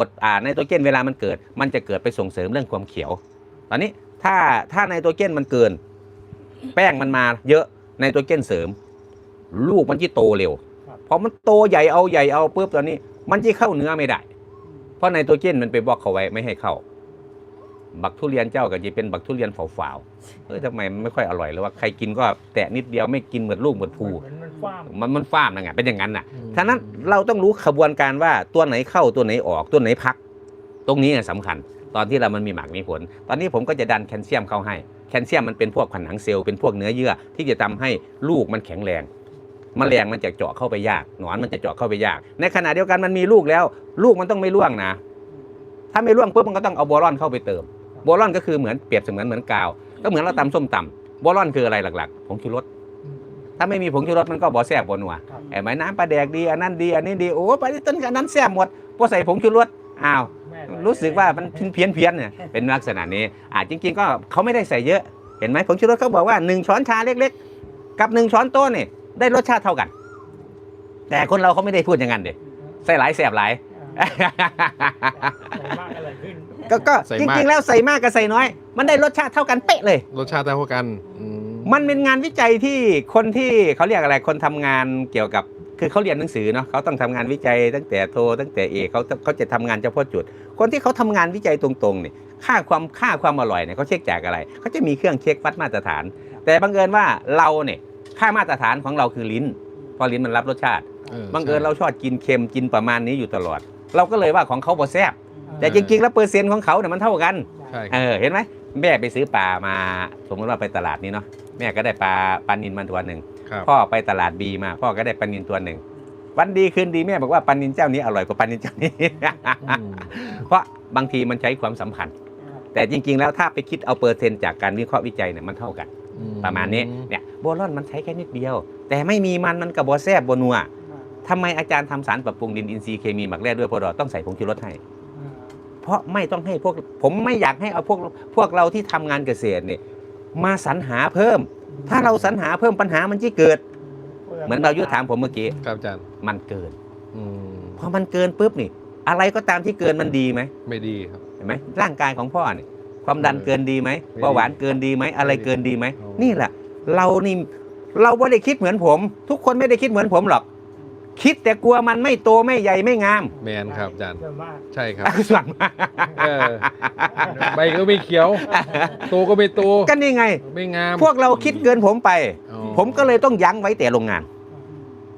กรดอ่าไนโตรเจนเวลามันเกิด มันจะเกิดไปส่งเสริมเรื่องความเขียว ตอนนี้ถ้าถ้าไนโตรเจนมันเกิน แป้งมันมาเยอะไนโตรเจนเสริม ลูกมันจะโตเร็วครับพอมันโตใหญ่เอาใหญ่เอาปุ๊บตอนนี้ มันจะเข้าเนื้อไม่ได้ เพราะไนโตรเจนมันไปบล็อกเขาไว้ไม่ให้เข้า บักทุเรียนเจ้าก็จะเป็นบักทุเรียนฝาวๆเออทำไมมันไม่ค่อยอร่อยหรือว่าใครกินก็แตะนิดเดียวไม่กินเหมือนลูกเหมือนภูเหมือนมันฟ้ามมันมันฟ้ามนะไงเป็นอย่างนั้นน่ะฉะนั้นเราต้องรู้ขบวนการว่าตัวไหนเข้าตัวไหนออกตัวไหนพัก ตรงนี้สำคัญ ตอนที่เรามันมีหมากมีผล ตอนนี้ผมก็จะดันแคลเซียมเข้าให้ แคลเซียมมันเป็นพวกผนังเซลล์เป็นพวกเนื้อเยื่อ ที่จะทำให้ลูกมันแข็งแรงมแมลงมันจะเจาะเข้าไปยาก หนอนมันจะเจาะเข้าไปยาก ในขณะเดียวกันมันมีลูกแล้ว ลูกมันต้องไม่ร่วงนะ ถ้าไม่ร่วงปุ๊บมันก็ต้องเอาโบรอนเข้าไปเติม โบรอนก็คือเหมือนเปรียบเสมือนเหมือนกาว ก็เหมือนเราตำส้มตำโบรอนคืออะไรหลักๆผงชูรสถ้าไม่มีผงชูรสมันก็บ่แซ่บบ่นัวครับไอ้ไม้น้ำปลาแดกดีอันนั้นดีอันนี้ดีโอ้ไปต้นอันนั้นแซ่บหมดพอใส่ผงชูรสอ้าวแม่ใส่รู้สึกว่ามันเพี้ยนเพี้ยนๆเนี่ยเป็นลักษณะนี้อ่าจริง ๆ ก็เขาไม่ได้ใส่เยอะเห็นไหมผงชูรสเขาบอกว่าหนึ่งช้อนชาเล็ก ๆ กับหนึ่งช้อนโต๊ะเนี่ยได้รสชาติเท่ากัน แต่คนเราเขาไม่ได้พูดอย่างนั้นเด็ใส่หลายแสบหลายใส่มากอะไรขึ้น ก็ก็ใส่จมาก ริงๆแล้วใส่มากกับใส่น้อย มันได้รสชาติเท่ากันเป๊ะเลย รสชาติเท่ากันอืมมันเป็นงานวิจัยที่คนที่เขาเรียกอะไรคนทำงานเกี่ยวกับคือเขาเรียนหนังสือเนาะเขาต้องทำงานวิจัยตั้งแต่โทตั้งแต่เอกเขาเขาจะทำงานเฉพาะจุด คนที่เขาทำงานวิจัยตรงๆเนี่ยค่าความค่าความอร่อยเนี่ยเขาเช็คจากอะไรเขาจะมีเครื่องเช็ควัดมาตรฐาน แต่บังเอิญว่าเราเนี่ยค่ามาตรฐานของเราคือลิ้นเพราะลิ้นมันรับรสชาติ บังเอิญเราชอบกินเค็มกินประมาณนี้อยู่ตลอด เราก็เลยว่าของเขาบ่แซ่บ แต่จริงๆแล้วเปอร์เซ็นต์ของเขาเนี่ยมันเท่ากันใช่เออเห็นไหมแม่ไปซื้อปลามาสมมติว่าไปตลาดนี้เนาะแม่ก็ได้ปลาปลานินมาตัวหนึ่งครับพ่อไปตลาดบีมา พ่อก็ได้ปลานินตัวหนึ่งวันดีคืนดีแม่บอกว่าปลานินเจ้านี้อร่อยกว่าปลานินเจ้านี้ อืม เพราะบางทีมันใช้ความสัมพันธ์ แต่จริง ๆ แล้วถ้าไปคิดเอาเปอร์เซ็นต์จากการวิเคราะห์วิจัยเนี่ยมันเท่ากันอืประมาณนี้เนี่ยโบรอนมันใช้แค่นิดเดียว แต่ไม่มีมันมันกับบอแซบบนัวทำไมอาจารย์ทำสารปรับปรุงดินอินทรีย์เคมีหมักแร่ด้วยพอดอต้องใส่ผงชูรสให้ เพราะไม่ต้องให้พวกผมไม่อยากให้เอาพวกพวกเราที่ทำงานเกษตรเนี่ยมาสรรหาเพิ่ม ถ้าเราสรรหาเพิ่มปัญหามันจะเกิด เหมือนเรายุทธถามผมเมื่อกี้ครับอาจารย์มันเกินอืมพอมันเกินปุ๊บนี่ อะไรก็ตามที่เกินมันดีไหมไม่ดีครับเห็นไหมร่างกายของพ่อเนี่ยความดันเกินดีไหมไม่ดีเบาหวานเกินดีไหมอะไรเกินดีไหมอ๋อนี่แหละ เรานี่เราไม่ได้คิดเหมือนผม ทุกคนไม่ได้คิดเหมือนผมหรอก คิดแต่กลัวมันไม่โตไม่ใหญ่ไม่งามแมนครับอาจารย์ เยอะมากใช่ครับส่วนมากเออ ใบก็ไม่เขียว โตก็ไม่โต ก็นี่ไง ไม่งามพวกเราคิดเกินผมไป อ๋อผมก็เลยต้องยั้งไว้แต่โรงงาน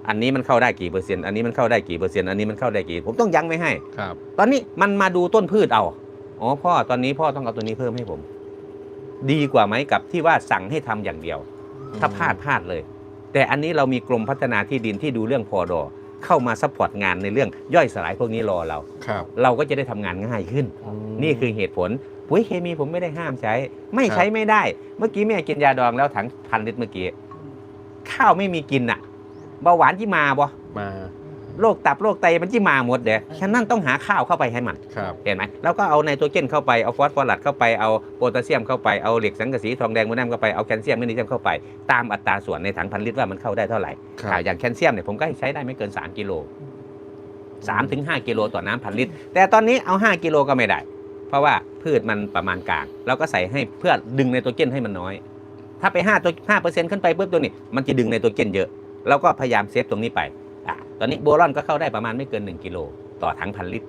อันนี้มันเข้าได้กี่เปอร์เซ็นต์อันนี้มันเข้าได้กี่เปอร์เซ็นต์อันนี้มันเข้าได้กี่ ผมต้องยั้งไว้ให้ ครับ ตอนนี้มันมาดูต้นพืชเอา อ๋อพ่อตอนนี้พ่อต้องเอาตัวนี้เพิ่มให้ผม ดีกว่าไหมกับที่ว่าสั่งให้ทำอย่างเดียว ถ้าพลาดพลาดเลย แต่อันนี้เรามีกรมพัฒนาที่ดินที่ดูเรื่องพอดอเข้ามาซัพพอร์ตงานในเรื่องย่อยสลายพวกนี้รอเรา ครับเราก็จะได้ทำงานง่ายขึ้นอืมนี่คือเหตุผลปุ๋ยเคมีผมไม่ได้ห้ามใช้ ไม่ครับใช้ไม่ได้ เมื่อกี้แม่กินยาดองแล้วถังพันลิตรเมื่อกี้ข้าวไม่มีกินอะเบาหวานที่มาบ่มา โรคตับโรคไตมันที่มาหมดเด้ฉะนั้นต้องหาข้าวเข้าไปให้มันครับเห็นไหมแล้วก็เอาไนโตรเจนเข้าไปเอาฟอสฟอรัสเข้าไปเอาโพแทสเซียมเข้าไปเอาเหล็กสังกะสีทองแดงโมแนมเข้าไปเอาแคลเซียมแมกนีเซียมเข้าไปตามอัตราส่วนในถังพันลิตรว่ามันเข้าได้เท่าไหร่ครับอ่าอย่างแคลเซียมเนี่ยผมก็ให้ใช้ได้ไม่เกิน 3 กิโล3ถึง5กิโลต่อน้ำพันลิตร แต่ตอนนี้เอา 5 กิโลก็ไม่ได้ เพราะว่าพืชมันประมาณกลางเราก็ใส่ให้เพื่อดึงไนโตรเจนให้มันน้อย ถ้าไป5ตัว5เปอร์เซ็นต์ขึ้นไปปุ๊บตัวนี้มันจะดึงไนโตรเจนเยอะเราก็พยายามเซฟตรงนี้ไป อะตอนนี้โบรอนก็เข้าได้ประมาณไม่เกิน 1 กิโลต่อถังพันลิตร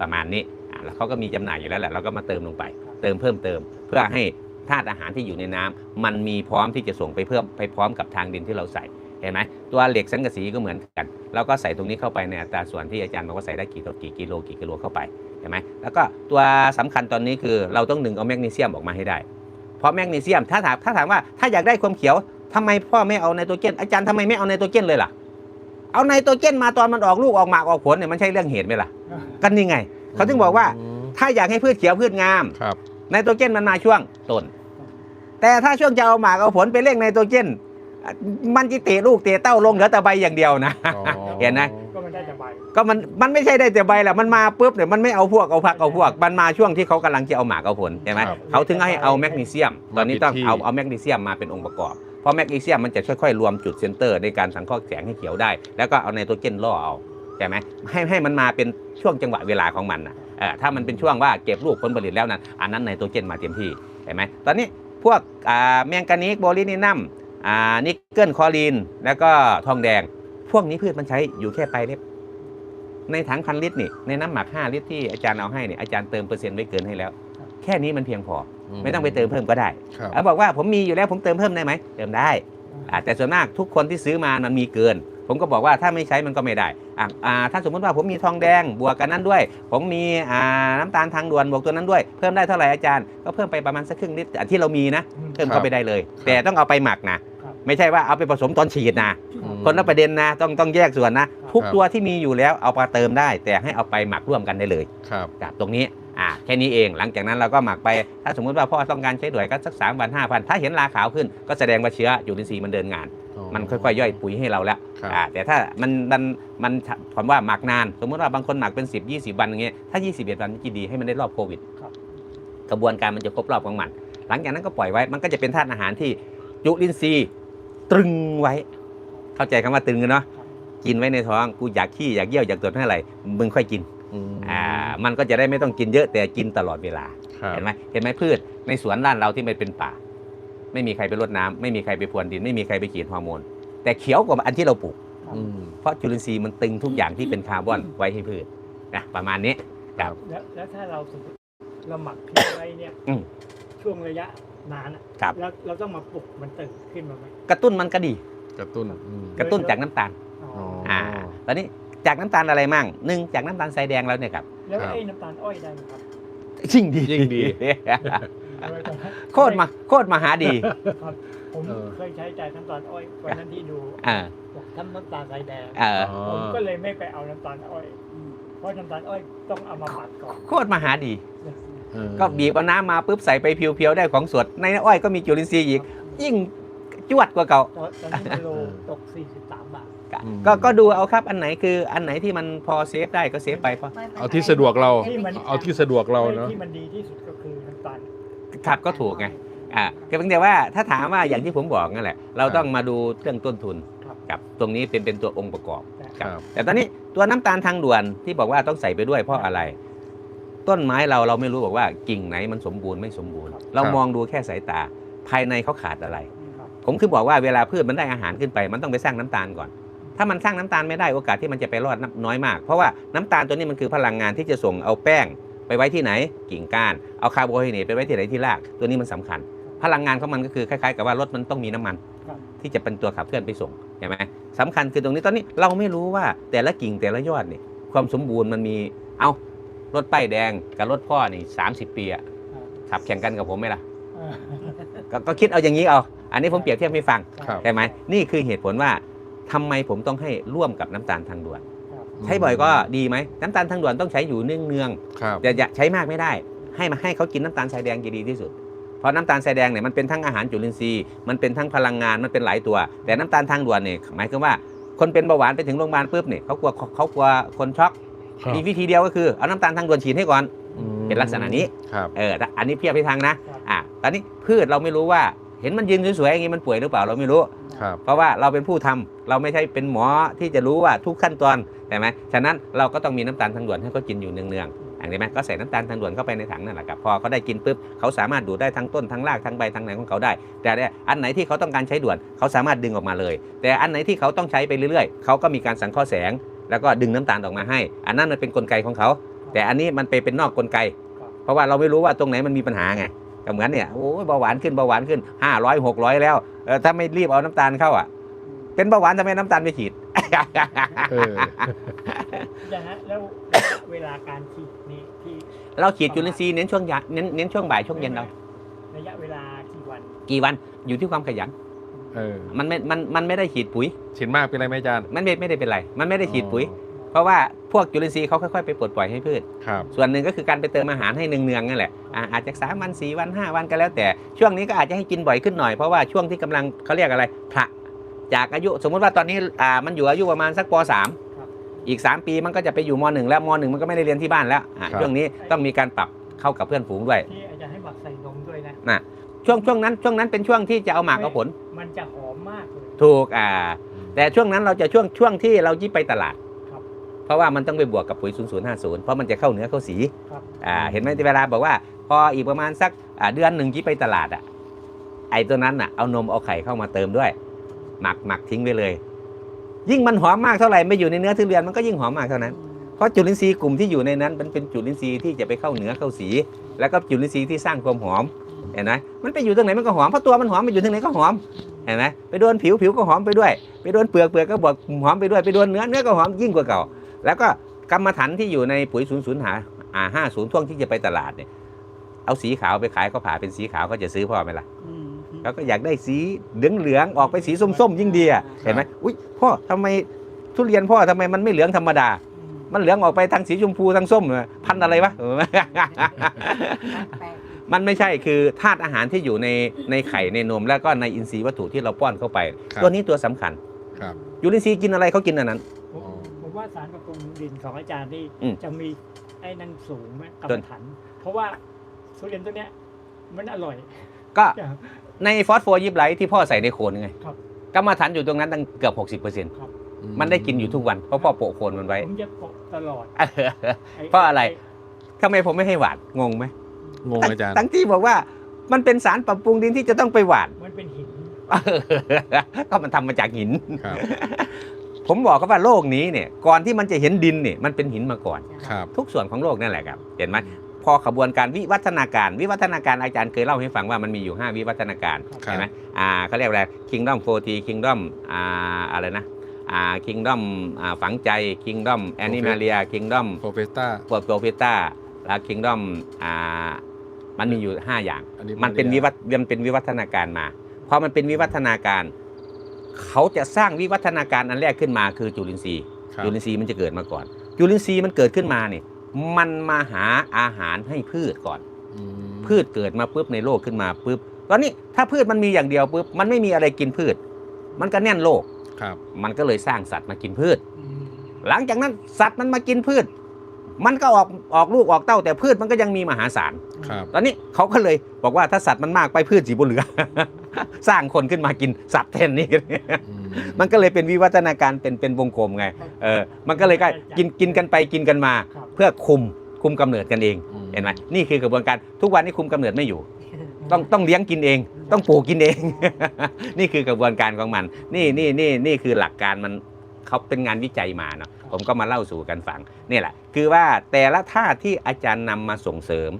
ประมาณนี้อะแล้วเขาก็มีจำหน่ายอยู่แล้วแหละเราก็มาเติมลงไป เติมเพิ่มเติม เพื่อให้ธาตุอาหารที่อยู่ในน้ำมันมีพร้อมที่จะส่งไปเพิ่มไปพร้อมกับทางดินที่เราใส่เห็นไหมตัวเหล็กสังกะสีก็เหมือนกันเราก็ใส่ตรงนี้เข้าไปในอัตราส่วนที่อาจารย์บอกว่าใส่ได้กี่ตัวกี่กิโลกี่กิโลเข้าไปเห็นไหมแล้วก็ตัวสำคัญตอนนี้คือเราต้องดึงเอาแมกนีเซียมออกมาให้ได้ เพราะแมกนีเซียมถ้าถามถ้าถามว่าถ้าอยากได้ความเขียวทำไมพ่อไม่เอาไนโตรเจนอาจารย์ทำไมไม่เอาไนโตรเจนเลยล่ะ เอาไนโตรเจนมาตอนมันออกลูกออกหมากออกผลเนี่ยมันใช่เรื่องเหตุไหมล่ะกันนี่ไง เขาถึงบอกว่ามถ้าอยากให้พืชเขียวพืชงามครับไนโตรเจนมันมาช่วงต้น แต่ถ้าช่วงจะเอาหมากเอาผลไปเร่งไนโตรเจนอะมันจะเตะลูกเตะเต้าลงเหลือแต่ใบอย่างเดียวนะอ๋อเห็นไหมก็มันได้แต่ใบก็มันมันไม่ใช่ได้แต่ใบแหละมันมาปุ๊บเนี่ยมันไม่เอาพวกเอาพักเอาพวก มันมาช่วงที่เขากำลังจะเอาหมากเอาผลใช่ไหมครับเขาถึงให้เอาแมกนีเซียม ตอนนี้ต้องมาผิดที่เอาเอาแมกนีเซียมมาเป็นองค์ประกอบเพ ราะแมกนีเซียมมันจะค่อยๆ รวมจุดเซนเตอร์ในการสังเคราะห์แสงให้เขียวได้ แล้วก็เอาไนโตรเจนล่อเอาใช่ไหมให้ให้มันมาเป็นช่วงจังหวะเวลาของมันนะเออถ้ามันเป็นช่วงว่าเก็บลูกผลผลิตแล้วนั้นอันนั้นไนโตรเจนมาเต็มที่เห็นไหมตอนนี้พวกอ่าแมงกานีสโบลินินัมอ่านิกเกิลคอลีน แล้วก็ทองแดง พวกนี้พืชมันใช้อยู่แค่ปลายเล็บในถังพันลิตรนี่ในน้ำหมัก 5 ลิตรที่อาจารย์เอาให้เนี่ยอาจารย์เติมเปอร์เซ็นต์ไว้เกินให้แล้ว แค่นี้มันเพียงพอ ไม่ต้องไปเติมเพิ่มก็ได้ครับเขาบอกว่าผมมีอยู่แล้วผมเติมเพิ่มได้ไหมเติมได้อ่าแต่ส่วนมากทุกคนที่ซื้อมามันมีเกิน ผมก็บอกว่าถ้าไม่ใช้มันก็ไม่ได้อะอ่าถ้าสมมติว่าผมมีทองแดงบวกกันนั้นด้วย ผมมีอ่าน้ำตาลทางด่วนบวกตัวนั้นด้วย เพิ่มได้เท่าไหร่อาจารย์ ก็เพิ่มไปประมาณสักครึ่งลิตรอะที่เรามีนะ เพิ่มเข้าไปได้เลย แต่ต้องเอาไปหมักนะครับไม่ใช่ว่าเอาไปผสมตอนฉีดนะอืมคนละประเด็นนะ ต้องต้องแยกส่วนนะ ทุกครับตัวที่มีอยู่แล้วเอามาเติมได้ แต่ให้เอาไปหมักร่วมกันได้เลยครับกับตรงนี้อ่า แค่นี้เอง หลังจากนั้นเราก็หมักไป ถ้าสมมุติว่าพ่อต้องการใช้ด่วยก็สักสามวันห้าพันถ้าเห็นราขาวขึ้น ก็แสดงว่าเชื้อจุลินทรีย์มันเดินงาน มันค่อยๆ ย่อยปุ๋ยให้เราแล้วครับ อ่าแต่ถ้ามันมันมันผมว่าหมักนาน สมมติว่าบางคนหมักเป็น 10 20 วันอย่างเงี้ยถ้า 21 วันจะดีให้มันได้รอบโควิดครับ กระบวนการมันจะครบรอบของมัน หลังจากนั้นก็ปล่อยไว้มันก็จะเป็นธาตุอาหารที่จุลินทรีย์ตรึงไว้ เข้าใจคำว่าตรึงกันเนาะกินไว้ในท้องกูอยากขี้อยากเยี่ยวอยากตรวจเท่าไหร่มึงค่อยกิน อืมอ่ามันก็จะได้ไม่ต้องกินเยอะแต่กินตลอดเวลาครับเห็นไหมเห็นไหมพืชในสวนร้านเราที่มันเป็นป่า ไม่มีใครไปรดน้ำไม่มีใครไปพรวนดิน ไม่มีใครไปฉีดฮอร์โมน แต่เขียวกว่าอันที่เราปลูกอืมเพราะจุลินทรีย์มันตึงทุกอย่างที่เป็นคาร์บอนไว้ให้พืชนะประมาณนี้ครับแล้วแล้วถ้าเราสมมติเราหมักทิ้งไว้เนี่ยอืมช่วงระยะนานอะครับแล้วเราต้องมาปลุกมันตื่นขึ้นมาไหมกระตุ้นมันก็ดี กระตุ้นอืมกระตุ้นจากน้ำตาลอ๋ออ๋ออ่าตอนนี้ จากน้ำตาลอะไรมั่งหนึ่งจากน้ำตาลทรายแดงแล้วเนี่ยครับแล้วครับไอ้น้ำตาลอ้อยได้ไหมครับยิ่งดียิ่งดี โคตรมาโคตรมหาดีครับผมเออเคยใช้แต่น้ำตาลอ้อยวันนั้นที่ดูอ่าบอกทำน้ำตาลทรายแดงเอออ๋อผมก็เลยไม่ไปเอาน้ำตาลอ้อยเพราะน้ำตาลอ้อยต้องเอามาปัดก่อนโคตรมหาดีเออก็บีบเอาน้ำมาปุ๊บใส่ไปเพียวๆได้ของสดในอ้อยก็มีจุลินทรีย์อีกยิ่ง จวดกว่าเก่าตอนตอนนี้มันโลตก 43 บาทก็ก็ก็ดูเอาครับอันไหนคืออันไหนที่มันพอเซฟได้ก็เซฟไปเพราะเอาที่สะดวกเราที่มันเอาที่สะดวกเราเนาะที่มันดีที่สุดก็คือน้ำตาลครับก็ถูกไงอ่าก็เพียงแต่ว่าถ้าถามว่าอย่างที่ผมบอกนั่นแหละ เราต้องมาดูเรื่องต้นทุนครับกับตรงนี้เป็นเป็นตัวองค์ประกอบครับแต่ตอนนี้ตัวน้ำตาลทางด่วนที่บอกว่าต้องใส่ไปด้วยเพราะอะไร ต้นไม้เราเราไม่รู้บอกว่ากิ่งไหนมันสมบูรณ์ไม่สมบูรณ์ เรามองดูแค่สายตาภายในเขาขาดอะไรครับ ผมคือบอกว่าเวลาพืชมันได้อาหารขึ้นไป มันต้องไปสร้างน้ำตาลก่อน ถ้ามันสร้างน้ำตาลไม่ได้โอกาสที่มันจะไปรอดน้ำน้อยมาก เพราะว่าน้ำตาลตัวนี้มันคือพลังงานที่จะส่งเอาแป้งไปไว้ที่ไหน กิ่งก้าน เอาคาร์โบไฮเดรตไปไว้ที่ไหนที่ราก ตัวนี้มันสำคัญ พลังงานของมันก็คือคล้ายๆ กับว่ารถมันต้องมีน้ำมันครับที่จะเป็นตัวขับเคลื่อนไปส่งใช่ไหมสำคัญคือตรงนี้ตอนนี้เราไม่รู้ว่าแต่ละกิ่งแต่ละยอดนี่ความสมบูรณ์มันมี เอารถป้ายแดงกับรถพ่อนี่30ปีอะขับแข่งกันกับผมไหมล่ะเออก็ก็คิดเอาอย่างนี้เอา อันนี้ผมเปรียบเทียบให้ฟังครับ ใช่ไหมนี่คือเหตุผลว่าทำไมผมต้องให้ร่วมกับน้ำตาลทางด่วนครับใช้บ่อยก็ดีไหมน้ำตาลทางด่วนต้องใช้อยู่เนืองเนืองครับๆแต่อย่าใช้มากไม่ได้ ให้มาให้เขากินน้ำตาลทรายแดงจะดีที่สุด เพราะน้ำตาลทรายแดงเนี่ยมันเป็นทั้งอาหารจุลินทรีย์ มันเป็นทั้งพลังงาน มันเป็นหลายตัว แต่น้ำตาลทางด่วนเนี่ยหมายความว่า คนเป็นเบาหวานไปถึงโรงพยาบาลปุ๊บเนี่ยเขากลัวเขากลัวคนช็อก ครับมีวิธีเดียวก็คือเอาน้ำตาลทางด่วนฉีดให้ก่อนอืมเป็นลักษณะนี้ ครับ เออแต่อันนี้เพียบไปทางนะ ครับ อะตอนนี้พืชเราไม่รู้ว่า เห็นมันยืนสวยๆอย่างนี้มันป่วยหรือเปล่าเราไม่รู้ ครับเพราะว่าเราเป็นผู้ทำเราไม่ใช่เป็นหมอที่จะรู้ว่าทุกขั้นตอนใช่ไหมฉะนั้นเราก็ต้องมีน้ำตาลทางด่วนให้เขากินอยู่เนืองๆอย่างนี้ไหมก็ใส่น้ำตาลทางด่วนเข้าไปในถังนั่นแหละครับพอเขาได้กินปุ๊บเขาสามารถดูดได้ทั้งต้นทั้งรากทั้งใบทั้งไหนของเขาได้ แต่เนี่ยอันไหนที่เขาต้องการใช้ด่วนเขาสามารถดึงออกมาเลย แต่อันไหนที่เขาต้องใช้ไปเรื่อยๆเขาก็มีการสังเคราะห์แสง แล้วก็ดึงน้ำตาลออกมาให้ อันนั้นมันเป็นกลไกของเขา แต่อันนี้มันไปเป็นนอกกลไกครับเพราะว่าเราไม่รู้ว่าตรงไหนมันมีปัญหาไง ก็เหมือนเนี่ยโอ้ยเบาหวานขึ้นเบาหวานขึ้น500 600แล้วเออถ้าไม่รีบเอาน้ำตาลเข้าอะ เป็นเบาหวานทำไมน้ำตาลไม่ฉีดเออนะฮะแล้วเวลาการฉีดนี่ที่เราฉีดจุลินทรีย์เน้นช่วงยาเน้นเน้นช่วงบ่ายช่วงเย็นเราระยะเวลากี่วัน กี่วันอยู่ที่ความขยันเออมันไม่มันมันไม่ได้ฉีดปุ๋ยฉีดมากเป็นไรไหมอาจารย์มันไม่ไม่ได้เป็นไร มันไม่ได้ฉีดปุ๋ยเพ ราะว่าพวกจุลินทรีย์เขาค่อยๆไปปลดปล่อยให้พืช ครับ ส่วนหนึ่งก็คือการไปเติมอาหารให้เนืองๆนั่นแหละอ่าอาจจะสามวันสี่วันห้าวันก็แล้วแต่ ช่วงนี้ก็อาจจะให้กินบ่อยขึ้นหน่อย เพราะว่าช่วงที่กำลังเขาเรียกอะไรผละจากอายุสมมุติว่าตอนนี้อ่ามันอยู่อายุประมาณสักปสามครับอีก 3 ปีมันก็จะไปอยู่มหนึ่งแล้วมหนึ่งมันก็ไม่ได้เรียนที่บ้านแล้วอ่าครับ ช่วงนี้ต้องมีการปรับเข้ากับเพื่อนฝูงด้วย ที่อาจารย์ให้หมักใส่นมด้วยนะนะ ช่วงช่วงนั้นช่วงนั้นเป็นช่วงที่จะเอาหมากเอาผลมันจะหอมมากเลยถูกอ่า แต่ช่วงนั้นเราจะช่วงช่วงที่เรายิ่ไปตลาดครับ เพราะว่ามันต้องไปบวกกับปุ๋ย 0050 เพราะมันจะเข้าเนื้อเข้าสีครับอ่าเห็นไหมที่เวลาบอกว่า พออีกประมาณสักอ่าเดือนหนึ่งที่ไปตลาดอะไอ้ตัวนั้นอะเอานมเอาไข่เข้ามาเติมด้วย หมักหมักทิ้งไปเลย ยิ่งมันหอมมากเท่าไหร่ไม่อยู่ในเนื้อทุเรียนมันก็ยิ่งหอมมากเท่านั้นเพราะจุลินทรีย์กลุ่มที่อยู่ในนั้นมันเป็นจุลินทรีย์ที่จะไปเข้าเนื้อเข้าสี แล้วก็จุลินทรีย์ที่สร้างความหอมเห็นไหมมันไปอยู่ตรงไหนมันก็หอมเพราะตัวมันหอมไปอยู่ตรงไหนก็หอมเห็นไหมไปโดนผิวผิวก็หอมไปด้วย ไปโดนเปลือกเปลือกก็บอกหอมไปด้วยไปโดนเนื้อเนื้อก็หอมยิ่งกว่าเก่า แล้วก็กรรมฐานที่อยู่ในปุ๋ยศูนย์ศูนย์หาอ่าห้าศูนย์ท่วงที่จะไปตลาดเนี่ย เอาสีขาวไปขายเขาผ่าเป็นสีขาวเขาจะซื้อพ่อไหมล่ะอืมเขาก็อยากได้สีเหลืองเหลืองๆออกไปสีส้มๆยิ่งดีอะเห็นไหมอุ้ยพ่อทำไมทุเรียนพ่อทำไมมันไม่เหลืองธรรมดา มันเหลืองออกไปทางสีชมพูทางส้มเหรอพันธุ์อะไรวะแปลกมันไม่ใช่คือธาตุอาหารที่อยู่ในในไข่ในนมแล้วก็ในอินทรีย์วัตถุที่เราป้อนเข้าไปครับตัวนี้ตัวสำคัญครับยูรินทรีย์กินอะไรเขากินอันนั้นผมอ๋อผม ว่าสารปรับปรุงดินของอาจารย์นี่อืมจะมีไอ้นั่นสูงไหมกรรจมน ฐานเพราะว่าทุเรียนตัวเนี้ยมันอร่อยก็ครับ ในฟอสโฟยิบไลท์ที่พ่อใส่ในโคนไงครับ กรรมฐานอยู่ตรงนั้นตั้งเกือบ 60%มันได้กินอยู่ทุกวันเพราะพ่อโปะโคนมันไว้ ผมจะปกตลอดไเพราะอะไร ทำไมผมไม่ให้หวานงงไหมงงอาจารย์ ทั้งที่บอกว่ามันเป็นสารปรับปรุงดินที่จะต้องไปหวาน มันเป็นหิน ก็มันทำมาจากหิน ครับ ผมบอกเขาว่าโลกนี้เนี่ยก่อนที่มันจะเห็นดินเนี่ยมันเป็นหินมาก่อน ครับทุกส่วนของโลกนั่นแหละครับ เห็นไหมพอขบวนการวิวัฒนาการ วิวัฒนาการอาจารย์เคยเล่าให้ฟังว่ามันมีอยู่ 5 วิวัฒนาการครับเห็นไหมอ่าเขาเรียกอะไร Kingdom 40 Kingdom อ่าอะไรนะอ่า Kingdom อ่าฝังใจ Kingdom Animalia Kingdom โปรเฟสต้าโปรโปรเฟต้าและ Kingdom อ่ามันมีอยู่ 5 อย่างอันนี้มันเป็นวิวัฒมันเป็นวิวัฒนาการมาพอมันเป็นวิวัฒนาการ เขาจะสร้างวิวัฒนาการอันแรกขึ้นมาคือจุลินทรีย์ ครับ จุลินทรีย์มันจะเกิดมาก่อน จุลินทรีย์มันเกิดขึ้นมาเนี่ยมันมาหาอาหารให้พืชก่อน อืมพืชเกิดมาปุ๊บในโลกขึ้นมาปุ๊บตอนนี้ถ้าพืชมันมีอย่างเดียวปุ๊บมันไม่มีอะไรกินพืช มันก็แน่นโลก ครับมันก็เลยสร้างสัตว์มากินพืช หลังจากนั้นสัตว์มันมากินพืช มันก็ออกออกลูกออกเต้าแต่พืชมันก็ยังมีมหาศาล ครับ ตอนนี้เขาก็เลยบอกว่าถ้าสัตว์มันมากไปพืชสีบนเหลือ สร้างคนขึ้นมากินสัตว์แทนนี่อืมมันก็เลยเป็นวิวัฒนาการเป็นเป็นวงกลมไง เออ มันก็เลยก็กินกินกันไปกินกันมาครับเพื่อคุมคุมกำเนิดกันเองอืมเห็นไหมนี่คือกระบวนการทุกวันนี้คุมกำเนิดไม่อยู่ ต้องต้องเลี้ยงกินเอง ต้องปลูกกินเอง นี่คือกระบวนการของมัน นี่นี่นี่นี่คือหลักการมันเขาเป็นงานวิจัยมาเนาะ ผมก็มาเล่าสู่กันฟังนี่แหละ คือว่าแต่ละท่าที่อาจารย์นำมาส่งเสริม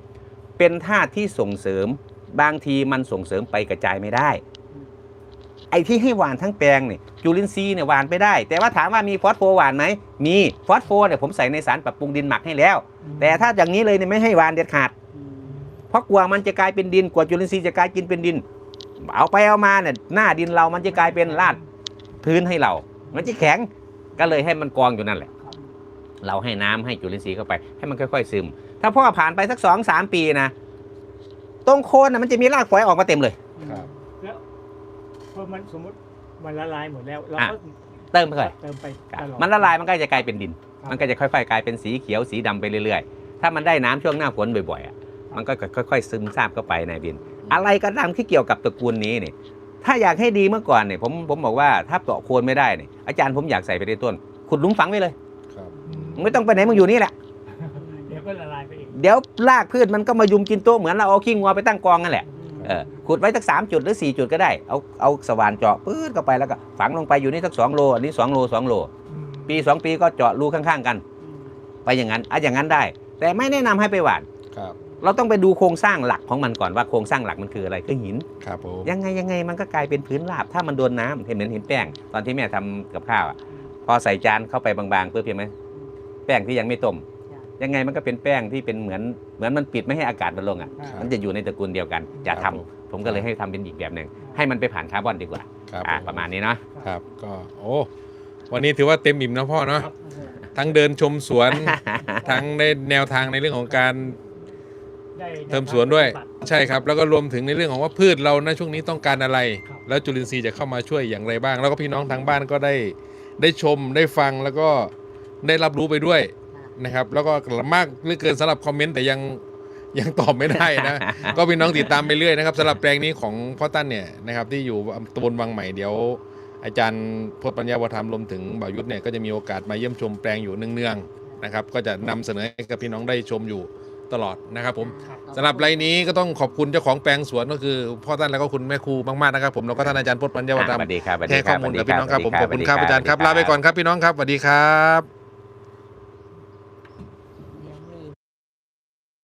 เป็นท่าที่ส่งเสริม บางทีมันส่งเสริมไปกระจายไม่ได้ ไอ้ที่ให้หวานทั้งแปลงเนี่ยจุลินทรีย์เนี่ยหวานไปได้ แต่ว่าถามว่ามีฟอสโฟหวานไหมมีฟอสโฟเนี่ยผมใส่ในสารปรับปรุงดินหมักให้แล้ว แต่ถ้าอย่างนี้เลยเนี่ยไม่ให้หวานเด็ดขาดเพราะกลัวมันจะกลายเป็นดินกลัวจุลินทรีย์จะกลายกินเป็นดิน เอาไปเอามาเนี่ยหน้าดินเรามันจะกลายเป็นลาดพื้นให้เรา มันจะแข็ง ก็เลยให้มันกองอยู่นั่นแหละครับเราให้น้ำให้จุลินทรีย์เข้าไป ให้มันค่อยๆซึม ถ้าพ่อผ่านไปสักสองสามปีนะตรงโคนนะมันจะมีรากฝอยออกมาเต็มเลยครับแล้วพอมันสมมติมันละลายหมดแล้วเราอะก็เติมไปเลยเติมไปตลอดมันละลายมันก็จะกลายเป็นดินครับมันก็จะค่อยๆ กลายเป็นสีเขียวสีดำไปเรื่อยๆ ถ้ามันได้น้ำช่วงหน้าฝนบ่อยๆอะมันก็ค่อยๆ ซึมซาบเข้าไปในดิน อะไรก็ตามที่เกี่ยวกับตระกูลนี้เนี่ย ถ้าอยากให้ดีเมื่อก่อนเนี่ยผมผมบอกว่าถ้าเจาะโคนไม่ได้เนี่ยอาจารย์ผมอยากใส่ไปในต้น ขุดหลุมฝังไว้เลยครับมึงไม่ต้องไปไหนมึงอยู่นี่แหละ เดี๋ยวก็ละลายไปเองเดี๋ยวรากพืชมันก็มายุมกินโต๊ะเหมือนเราเอาขี้งัวไปตั้งกองนั่นแหละเออขุดไว้สักสามจุดหรือสี่จุดก็ได้ เอาเอาสว่านเจาะปื๊ดเข้าไปแล้วก็ฝังลงไปอยู่นี่สักสองโลอันนี้สองโลสองโลมปีสองปีก็เจาะรูข้างๆกัน ไปอย่างนั้นอะอย่างนั้นได้ แต่ไม่แนะนำให้ไปหว่านครับ เราต้องไปดูโครงสร้างหลักของมันก่อนว่าโครงสร้างหลักมันคืออะไรคือหินครับผมยังไงยังไงมันก็กลายเป็นพื้นราบถ้ามันโดนน้ำเห็นเหมือนเห็นแป้ง ตอนที่แม่ทำกับข้าวอะพอใส่จานเข้าไปบางๆเพื่อเพียงไหมแป้งที่ยังไม่ต้มยังไงมันก็เป็นแป้งที่เป็นเหมือนเหมือนมันปิดไม่ให้อากาศมันลงอะครับมันจะอยู่ในตระกูลเดียวกันอย่าทำครับผมผมก็เลยให้ทำเป็นอีกแบบหนึ่งให้มันไปผ่านคาร์บอนดีกว่าครับอะผมประมาณนี้เนาะครับก็โอ้วันนี้ถือว่าเต็มอิ่มนะพ่อเนาะครับทั้งเดินชมสวน ทั้งในแนวทางในเรื่องของการได้ เติมสวนด้วยปฏิบัติใช่ครับ แล้วก็รวมถึงในเรื่องของว่าพืชเราณช่วงนี้ต้องการอะไรครับแล้วจุลินทรีย์จะเข้ามาช่วยอย่างไรบ้าง แล้วก็พี่น้องทางบ้านก็ได้ได้ชมได้ฟังแล้วก็ได้รับรู้ไปด้วยนะครับ แล้วก็มากเหลือเกินสำหรับคอมเมนต์แต่ยังยังตอบไม่ได้นะ ก็พี่น้องติดตามไปเรื่อยนะครับสำหรับแปลงนี้ของพ่อตั้นเนี่ยนะครับที่อยู่ตำบลวังใหม่เดี๋ยว อาจารย์พจน์ปัญญาวธรรมรวมถึงบ่าวยุทธเนี่ยก็จะมีโอกาสมาเยี่ยมชมแปลงอยู่เนืองๆนะครับ ก็จะนำเสนอให้กับพี่น้องได้ชมอยู่ ตลอดนะครับผมสำหรับไรายนี้ก็ต้องขอบคุณเจ้าของแปลงสวนก็คือพ่อท่านแล้วก็คุณแม่ครูมากๆนะครับผมแล้วก็ท่านอาจารย์พจน์ปัญญาวธรรสมวัสดีครับสวัสดีให้คข้รัอบมูลกับพี่น้องครับผมสขวัอบสคุณดีครับอาจารย์ครับสวัสดีลาไปก่อนครับพี่น้องครับสวัสดีครับ